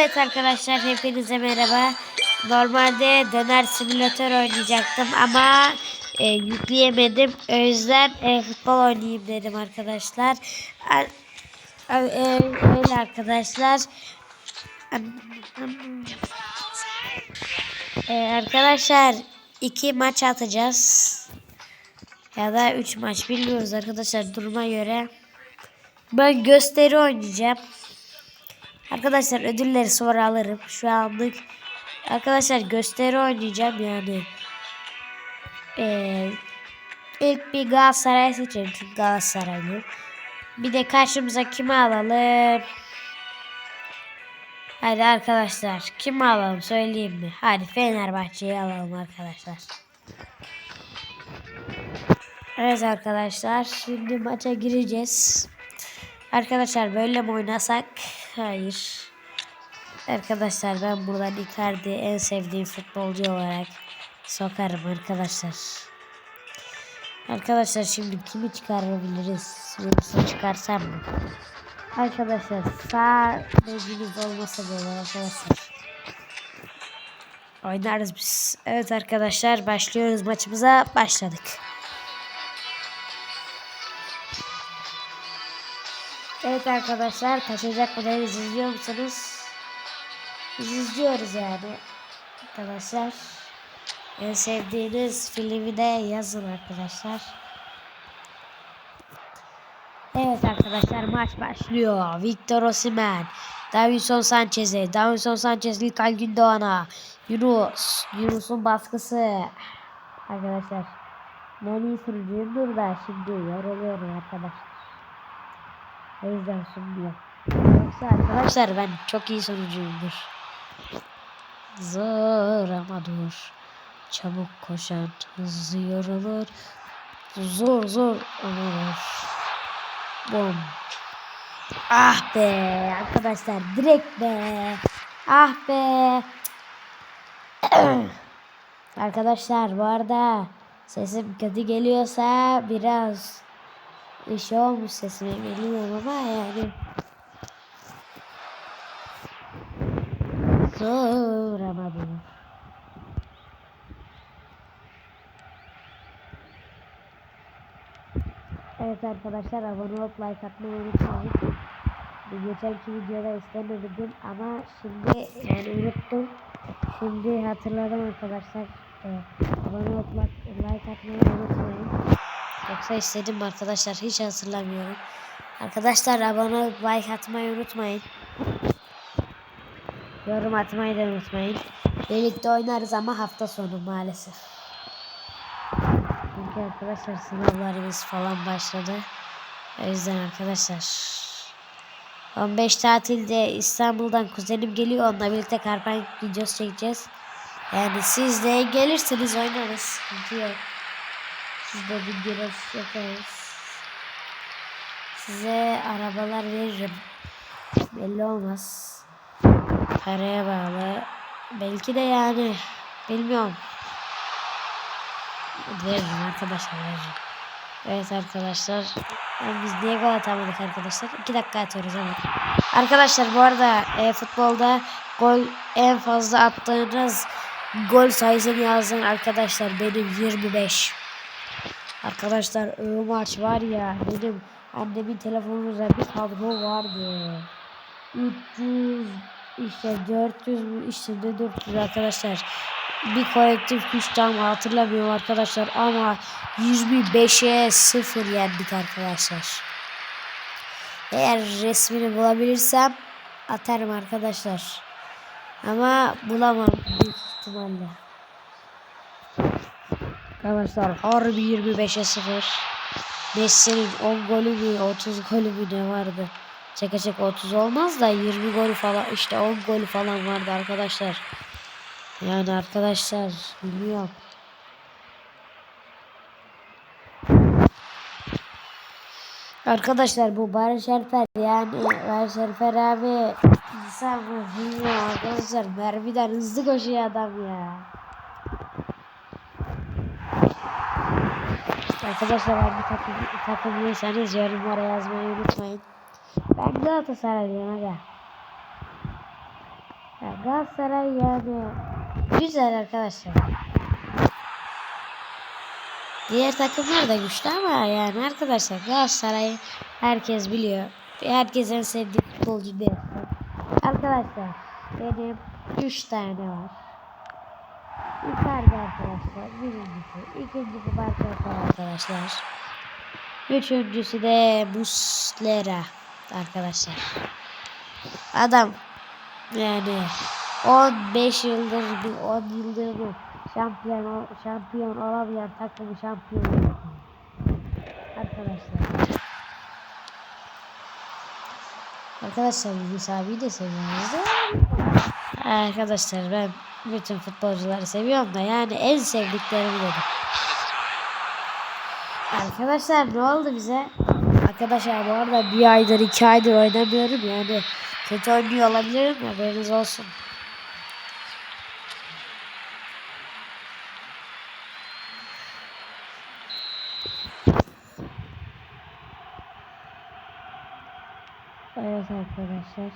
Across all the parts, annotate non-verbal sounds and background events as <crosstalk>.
Evet arkadaşlar hepinize merhaba. Normalde döner simülatör oynayacaktım ama e, yükleyemedim. O yüzden e, futbol oynayayım dedim arkadaşlar. A- e, öyle arkadaşlar. E, arkadaşlar iki maç atacağız. Ya da üç maç bilmiyoruz arkadaşlar duruma göre. Ben gösteri oynayacağım. Arkadaşlar ödülleri sonra alırım. Şu anlık arkadaşlar gösteri oynayacağım yani. Ee, ilk bir Galatasaray seçelim çünkü Galatasaraylı. Bir de karşımıza kimi alalım? Hadi arkadaşlar kimi alalım söyleyeyim mi? Hadi Fenerbahçe'yi alalım arkadaşlar. Evet arkadaşlar şimdi maça gireceğiz. Arkadaşlar böyle mi oynasak? Hayır. Arkadaşlar ben buradan Icardi en sevdiğim futbolcu olarak sokarım arkadaşlar. Arkadaşlar şimdi kimi çıkarabiliriz? Yoksa çıkarsam mı? Arkadaşlar sağ bezimiz olmasa böyle arkadaşlar. Oynarız biz. Evet arkadaşlar başlıyoruz maçımıza başladık. Evet arkadaşlar kaçacak mı izliyor musunuz? Biz izliyoruz yani. Arkadaşlar. En sevdiğiniz filmi de yazın arkadaşlar. Evet arkadaşlar maç başlıyor. Victor Osimhen. Davinson Sanchez'e. Davinson Sanchez İlkay Gündoğan'a. Yunus. Yunus'un baskısı. Arkadaşlar. Ben iyi sürücüyümdür da şimdi yoruluyorum arkadaşlar. O yüzden sunmuyor. Yoksa arkadaşlar ben çok iyi sonucuyumdur. Zor ama dur. Çabuk koşan hızlı yorulur. Zor zor dur. Bom. Ah be arkadaşlar direkt be. Ah be. <clears throat> arkadaşlar bu arada sesim kötü geliyorsa biraz bir şey olmuş sesime bilmiyorum ama yani zor ama bu. Evet arkadaşlar abone olup like atmayı unutmayın. Geçenki videoda istemedim ama şimdi yani unuttum. Şimdi hatırladım arkadaşlar. Ee, abone olup like atmayı unutmayın. Yoksa istedim arkadaşlar hiç hatırlamıyorum. Arkadaşlar abone olup like atmayı unutmayın. Yorum atmayı da unutmayın. Birlikte oynarız ama hafta sonu maalesef. Çünkü arkadaşlar sınavlarımız falan başladı. O yüzden arkadaşlar 15 tatilde İstanbul'dan kuzenim geliyor. Onunla birlikte karpan videosu çekeceğiz. Yani siz de gelirsiniz oynarız. Sıkıntı Siz de videolar yaparız. Size arabalar veririm. Belli olmaz. Paraya bağlı. Belki de yani bilmiyorum. Veririm arkadaşlar veririm. Evet arkadaşlar. Biz niye gol atamadık arkadaşlar? 2 dakika atıyoruz ama. Arkadaşlar bu arada e, futbolda gol en fazla attığınız gol sayısını yazın arkadaşlar. Benim 25. Arkadaşlar o maç var ya benim annemin telefonunda bir kadro vardı. 300 işte 400 mü işte ne 400 arkadaşlar. Bir kolektif güç tam hatırlamıyorum arkadaşlar ama 105'e 0 yendik arkadaşlar. Eğer resmini bulabilirsem atarım arkadaşlar. Ama bulamam büyük ihtimalle. Arkadaşlar harbi 25'e 0. Messi'nin 10 golü mü 30 golü mü ne vardı? Çeke çeke 30 olmaz da 20 golü falan işte 10 golü falan vardı arkadaşlar. Yani arkadaşlar bilmiyorum. Arkadaşlar bu Barış Alper yani Barış Alper abi insan mı bilmiyorum arkadaşlar mermiden hızlı koşuyor adam ya. Arkadaşlar hangi takım, takımlıysanız yorumlara yazmayı unutmayın. Ben Galatasaraylıyım aga. Galatasaray yani güzel arkadaşlar. Diğer takımlar da güçlü ama yani arkadaşlar Galatasaray'ı herkes biliyor. Herkes en sevdiği futbolcu değil. Arkadaşlar benim 3 tane var. Icardi arkadaşlar birincisi. ikincisi Barcelona arkadaşlar. Üçüncüsü de Muslera arkadaşlar. Adam yani 15 yıldır bir 10 yıldır bir şampiyon şampiyon olamayan takımı şampiyon. Arkadaşlar. Arkadaşlar Yunus abiyi de seviyoruz da. Arkadaşlar ben bütün futbolcuları seviyorum da yani en sevdiklerimi dedim. Arkadaşlar ne oldu bize? Arkadaşlar bu arada bir aydır iki aydır oynamıyorum yani kötü oynuyor olabilirim haberiniz olsun. Evet arkadaşlar.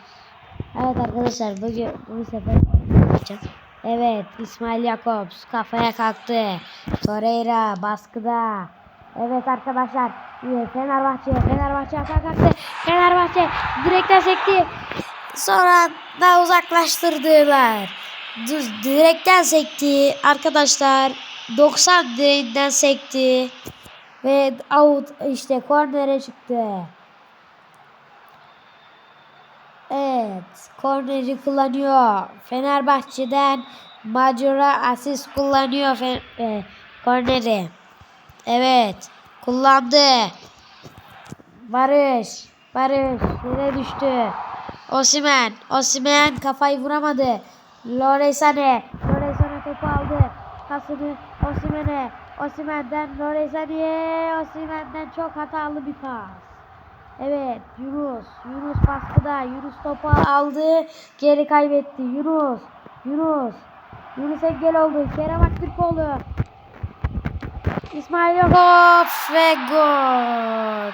Evet arkadaşlar bugün bu sefer yapacağım. Evet İsmail Jakobs kafaya kalktı. Torreira baskıda. Evet arkadaşlar Fenerbahçe Fenerbahçe ayağa kalktı. Fenerbahçe direkten sekti. Sonra da uzaklaştırdılar. Direkten sekti arkadaşlar. 90 direğinden sekti. Ve out işte kornere çıktı. Evet. Korneri kullanıyor. Fenerbahçe'den Majora asist kullanıyor. E, korneri. Evet. Kullandı. Barış. Barış. Yere düştü. Osimen. Osimen kafayı vuramadı. Loresane. Loresane topu aldı. Pasını Osimen'e. Osimen'den Loresane'ye. Osimen'den çok hatalı bir pas. Evet Yunus. Yunus baskıda. Yunus topu aldı. Geri kaybetti. Yunus. Yunus. Yunus engel oldu. Kerem Aktürkoğlu. İsmail Yakov ve gol.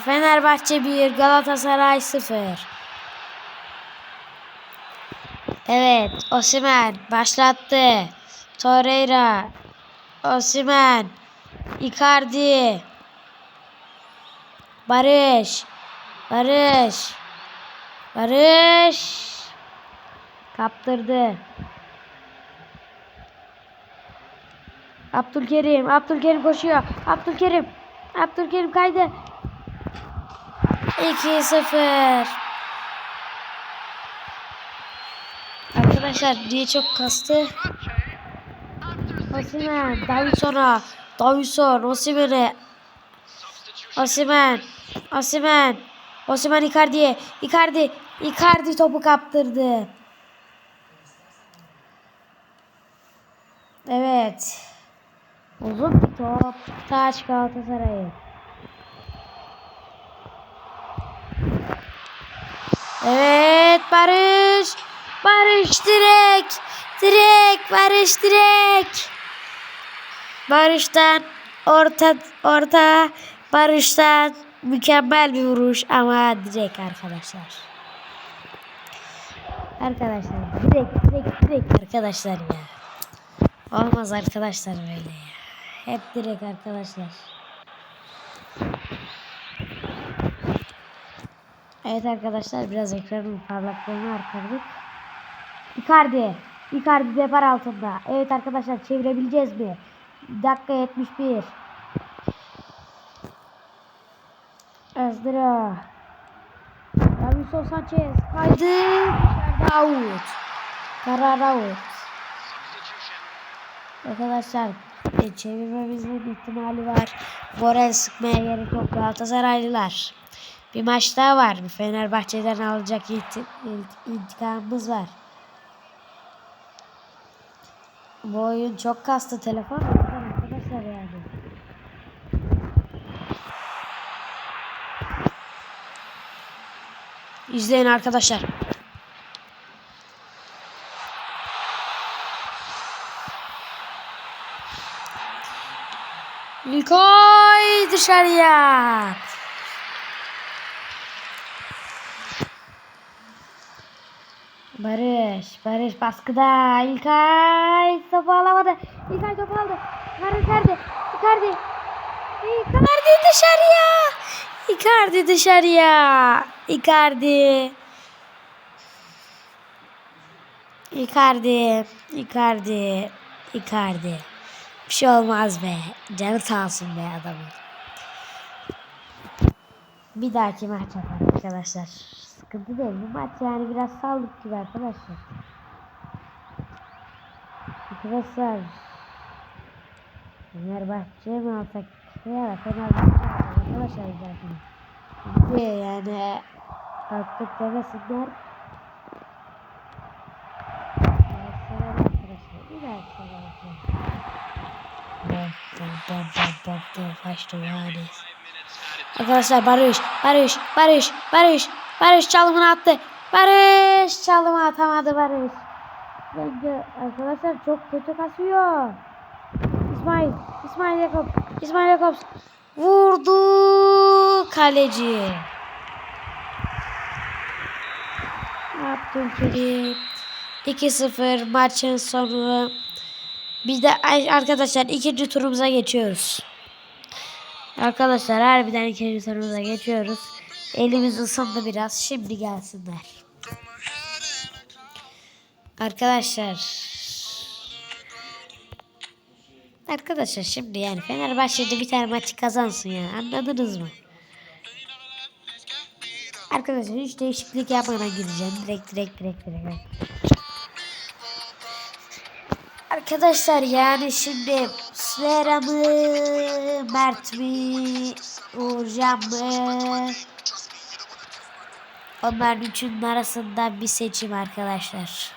Fenerbahçe 1, Galatasaray 0. Evet, Osimen başlattı. Torreira, Osimen, Icardi, Barış, Barış, Barış kaptırdı. Abdülkerim, Abdülkerim koşuyor. Abdülkerim, Abdülkerim kaydı. 2-0. Arkadaşlar diye çok kastı. Osimhen, Davidson'a, Davidson, Osimhen'e, Osimhen, Osimhen, Osimhen Icardi'ye, Icardi, Icardi topu kaptırdı. Evet. Uzun bir top. Taç Galatasaray'ı. Evet Barış. Barış direkt. Direkt Barış direkt. Barış'tan orta orta Barış'tan mükemmel bir vuruş ama direkt arkadaşlar. Arkadaşlar direkt direkt direkt arkadaşlar ya. Olmaz arkadaşlar böyle ya. Hep direkt arkadaşlar. Evet arkadaşlar biraz ekranın parlaklığını arttırdık. Icardi. Icardi depar altında. Evet arkadaşlar çevirebileceğiz mi? Dakika 71. Ezdra. Davinson Sanchez. Dışarıda out. Karar out. Arkadaşlar e, çevirmemizin ihtimali var. Moral sıkmaya gerek yok Galatasaraylılar. Bir maç daha var. Bir Fenerbahçe'den alacak inti intikamımız var. Bu oyun çok kastı telefon. Arkadaşlar yani. İzleyin arkadaşlar. Koy dışarıya. Barış, Barış baskıda. İlkay topu alamadı. İlkay topu aldı. Barış nerede? Icardi. Icardi dışarıya. Icardi dışarıya. Icardi. Icardi. Icardi. Icardi. Bir şey olmaz be. Canı sağ olsun be adamın. Bir dahaki maç yapalım arkadaşlar. Sıkıntı değil. Bu maç yani biraz saldık gibi arkadaşlar. Arkadaşlar. Fenerbahçe mi alsak? Ya Fenerbahçe arkadaşlar zaten. Yani artık demesinler. Galatasaray arkadaşlar. Bir. Kaçtı yani. Arkadaşlar Barış, Barış, Barış, Barış, Barış çalımını attı. Barış çalımı atamadı Barış. Bence arkadaşlar çok kötü kasıyor. İsmail, İsmail Yakup, İsmail Yakup vurdu kaleci. Abdülkerim 2-0 maçın sonu. Biz de arkadaşlar ikinci turumuza geçiyoruz. Arkadaşlar harbiden ikinci turumuza geçiyoruz. Elimiz ısındı biraz. Şimdi gelsinler. Arkadaşlar. Arkadaşlar şimdi yani Fenerbahçe'de bir tane maçı kazansın ya. Anladınız mı? Arkadaşlar hiç değişiklik yapmadan gireceğim. Direkt direkt direkt direkt. Arkadaşlar yani şimdi Slera mı? Mert mi? Uğurcan mı? Onların üçünün arasından bir seçim arkadaşlar.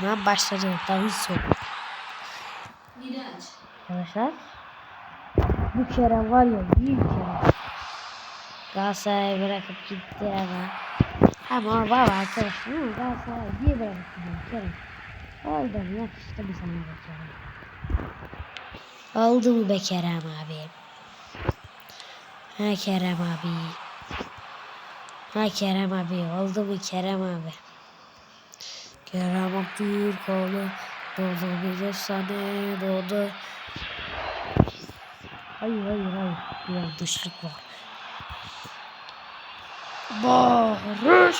Hemen başladı. Davinson. Arkadaşlar. Bu kere var ya büyük kere. Galatasaray bırakıp gitti ama. Ama baba arkadaşlar ama Galatasaray niye bırakıp gidiyor Kerem? Oldu mu yakıştı mı sana be Kerem? Oldu be Kerem abi? Ha Kerem abi. Ha Kerem abi oldu mu Kerem abi? Kerem Aktürkoğlu doğdu bir efsane doğdu. Hayır hayır hayır bir yanlışlık var. Barış.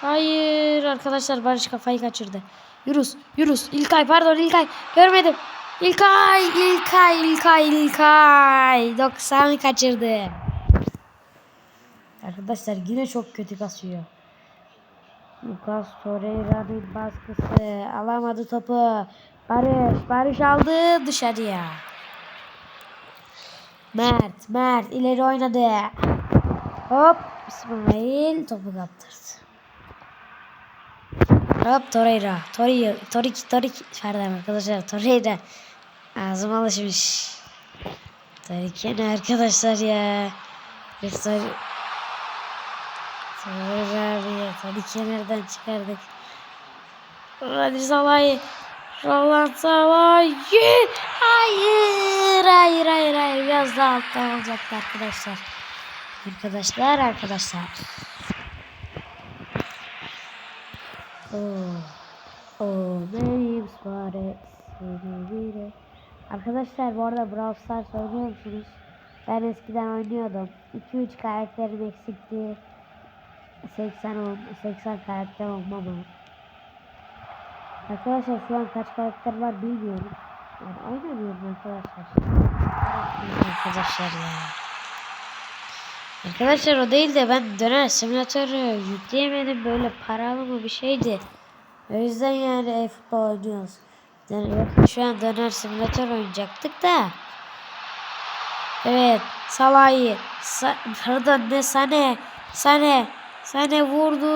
Hayır arkadaşlar Barış kafayı kaçırdı. Yunus, Yunus, İlkay pardon İlkay görmedim. İlkay, İlkay, İlkay, İlkay. 90 kaçırdı. Arkadaşlar yine çok kötü kasıyor. Lucas Torreira'nın baskısı alamadı topu. Barış, Barış aldı dışarıya. Mert, Mert ileri oynadı. Hop İsmail topu kaptırdı. Hop Torreira. Tori, Torik, Torik. Pardon arkadaşlar Torreira. Ağzım alışmış. Torik yine arkadaşlar ya. Tori... Torreira abi ya. Torik'i nereden çıkardık? Hadi Salah'ı. Roland Salah. Ye- Hayır. Hayır hayır hayır. Biraz daha altta olacaktı arkadaşlar. Arkadaşlar arkadaşlar. Oh. Oh bile. Arkadaşlar bu arada Brawl Stars oynuyor musunuz? Ben eskiden oynuyordum. 2-3 karakterim eksikti. 80 ol 80 karakter olmam ama. Arkadaşlar şu an kaç karakter var bilmiyorum. Yani oynamıyorum arkadaşlar. Arkadaşlar ya. Arkadaşlar o değil de ben döner simülatörü yükleyemedim böyle paralı mı bir şeydi. O yüzden yani e-futbol oynuyoruz. Yani şu an döner simülatör oynayacaktık da. Evet Salah'ı Sa pardon ne Sane Sane Sane vurdu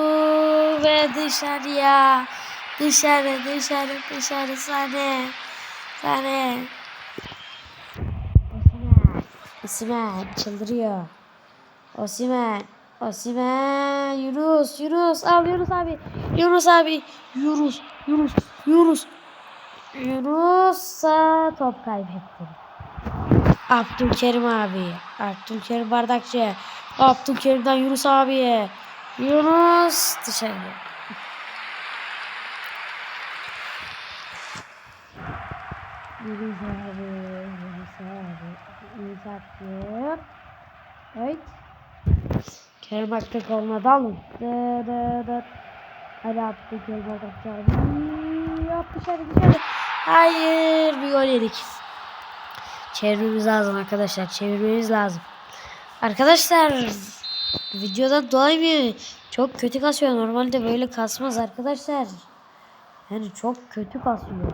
ve dışarıya dışarı dışarı dışarı Sane Sane Osman çıldırıyor. Osimen. Osimen. Yunus. Yunus. Al Yunus abi. Yunus abi. Yunus. Yunus. Yunus. Yunus'a top kaybetti. Abdülkerim abi. Abdülkerim Bardakçı. Abdülkerim'den Yunus abiye. Yunus dışarı. Yunus abi. Yunus abi. Atıyor. Evet. Kerim Aktürkoğlu'na dalın. Dı dı dı. Hadi Abdülkerim Bardakçı abi. Yap dışarı dışarı. Hayır bir gol yedik. Çevirmemiz lazım arkadaşlar. Çevirmemiz lazım. Arkadaşlar videodan dolayı mı çok kötü kasıyor. Normalde böyle kasmaz arkadaşlar. Yani çok kötü kasıyor.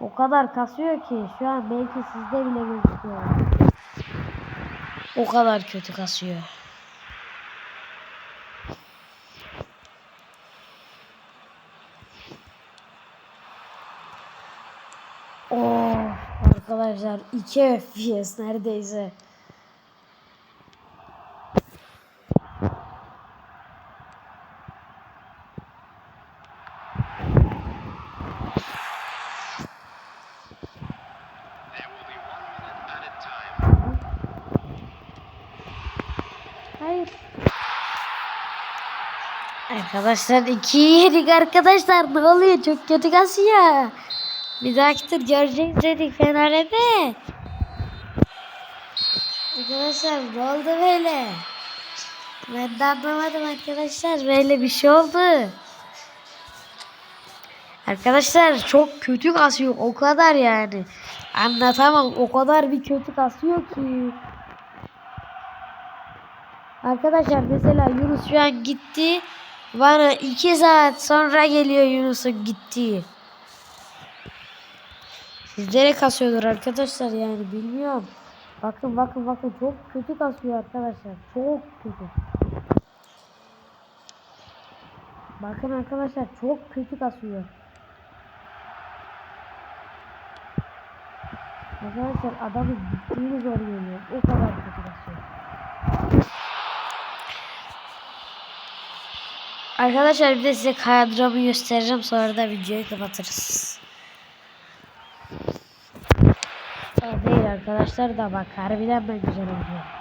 O kadar kasıyor ki şu an belki sizde bile gözüküyor. O kadar kötü kasıyor. Oh arkadaşlar 2 FPS neredeyse. Arkadaşlar iki yedik arkadaşlar ne oluyor çok kötü kasıyor. Bir dahaki tur göreceğiz dedik Fener'de. Arkadaşlar ne oldu böyle? Ben de anlamadım arkadaşlar böyle bir şey oldu. Arkadaşlar çok kötü kasıyor o kadar yani. Anlatamam o kadar bir kötü kasıyor ki. Arkadaşlar mesela Yunus şu an gitti. Bana iki saat sonra geliyor Yunus'un gittiği. Sizlere kasıyordur arkadaşlar yani bilmiyorum. Bakın bakın bakın çok kötü kasıyor arkadaşlar. Çok kötü. Bakın arkadaşlar çok kötü kasıyor. Arkadaşlar adamın gittiğini zor geliyor. O kadar kötü kasıyor. Arkadaşlar bir de size kadromu göstereceğim sonra da videoyu kapatırız. O değil arkadaşlar da bak harbiden ben güzel oynuyorum.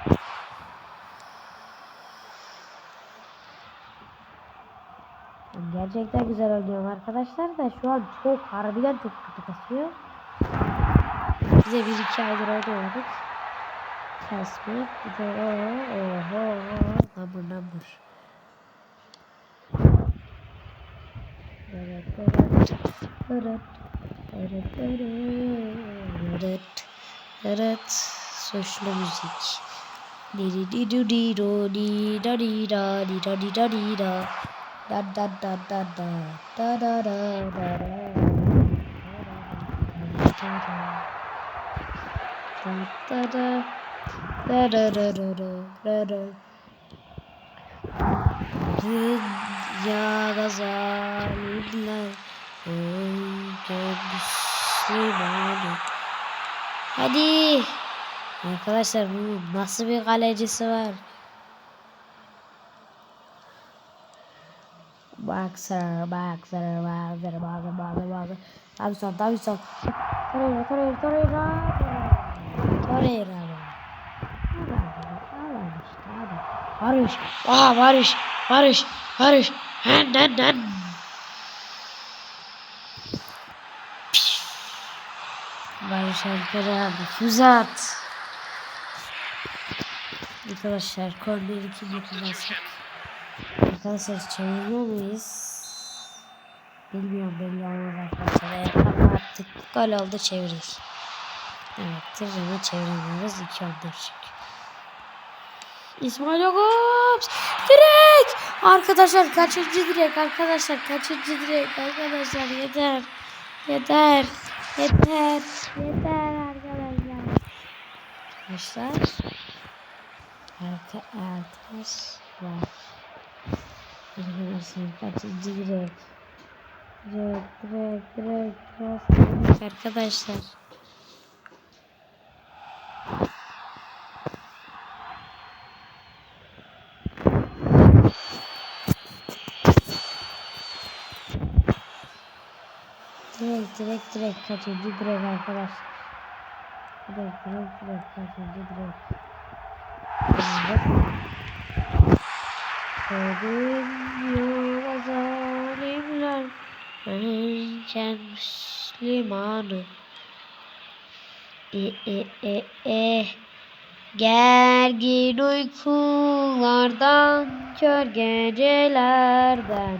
Gerçekten güzel oynuyorum arkadaşlar da şu an çok harbiden çok kötü kasıyor. Bize bir iki aydır oynamadık. Kesme. Bir de o oho number number. Evet, suçlu müzik. Di di di du di do di da di da di da di da di da da da da da da da da da da da da da da da Ya gazanlar Hadi Arkadaşlar bu nasıl bir kalecisi var Boxer, boxer, boxer, boxer, boxer, boxer. Davidson, Davidson. Torreira, Torreira, Torreira. Torreira. Barış, Barış, Barış, Barış, Barış. Barış Alper abi füze at. Arkadaşlar korner 2 yapamazsak. Arkadaşlar çevirme miyiz? Bilmiyorum belli olmadı arkadaşlar. Eğer kafa attık gol oldu çeviririz. Evet tırrını çeviremiyoruz. 2 oldu çünkü. İsmail Ogops! Direkt! Arkadaşlar kaçıncı direk? Arkadaşlar kaçıncı direk? Arkadaşlar yeter. Yeter. Yeter. Yeter arkadaşlar. Arkadaşlar. Arka arkadaşlar arkadaşlar. Kaçıncı direk? Direk direk direk. Arkadaşlar Direkt direkt direkt kaçıncı direkt arkadaşlar. Direkt direkt direkt kaçırdı direkt. Sevmiyor zalimler Ölçen limanı E e e e. Gergin uykulardan Kör gecelerden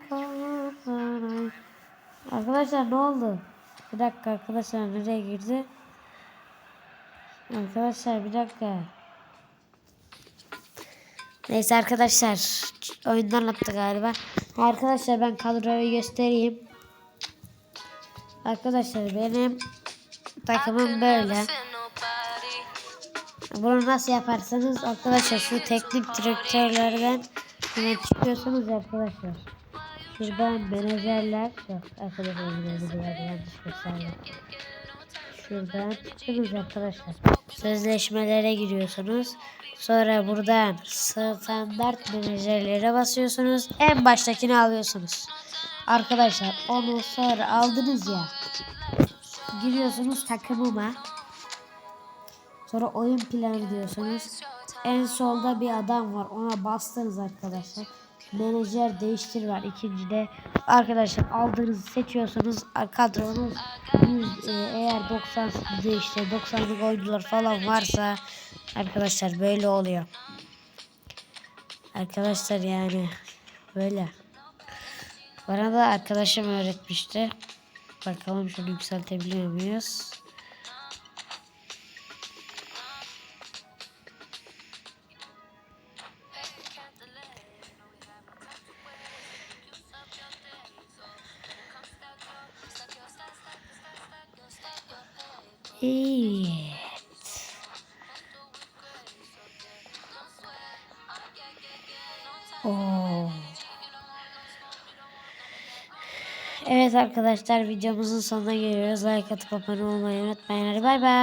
aydınlık Arkadaşlar ne oldu? Bir dakika arkadaşlar nereye girdi? Arkadaşlar bir dakika. Neyse arkadaşlar oyundan attı galiba. Arkadaşlar ben kadroyu göstereyim. Arkadaşlar benim takımım böyle. Bunu nasıl yaparsanız arkadaşlar şu teknik direktörlerden çıkıyorsunuz arkadaşlar. Şuradan menajerler yok arkadaşlar menajerler yanlış. Şuradan çıkıyorsunuz arkadaşlar. Sözleşmelere giriyorsunuz. Sonra buradan standart menajerlere basıyorsunuz. En baştakini alıyorsunuz. Arkadaşlar onu sonra aldınız ya. Giriyorsunuz takımıma. Sonra oyun planı diyorsunuz. En solda bir adam var. Ona bastınız arkadaşlar. Menajer değiştir var ikincide. Arkadaşlar aldığınızı seçiyorsunuz. Kadronuz 100, e, eğer 90 işte 90'lık oyuncular falan varsa arkadaşlar böyle oluyor. Arkadaşlar yani böyle. Bana da arkadaşım öğretmişti. Bakalım şunu yükseltebiliyor muyuz? Evet arkadaşlar videomuzun sonuna geliyoruz. Like atıp abone olmayı unutmayın. Hadi bay bay.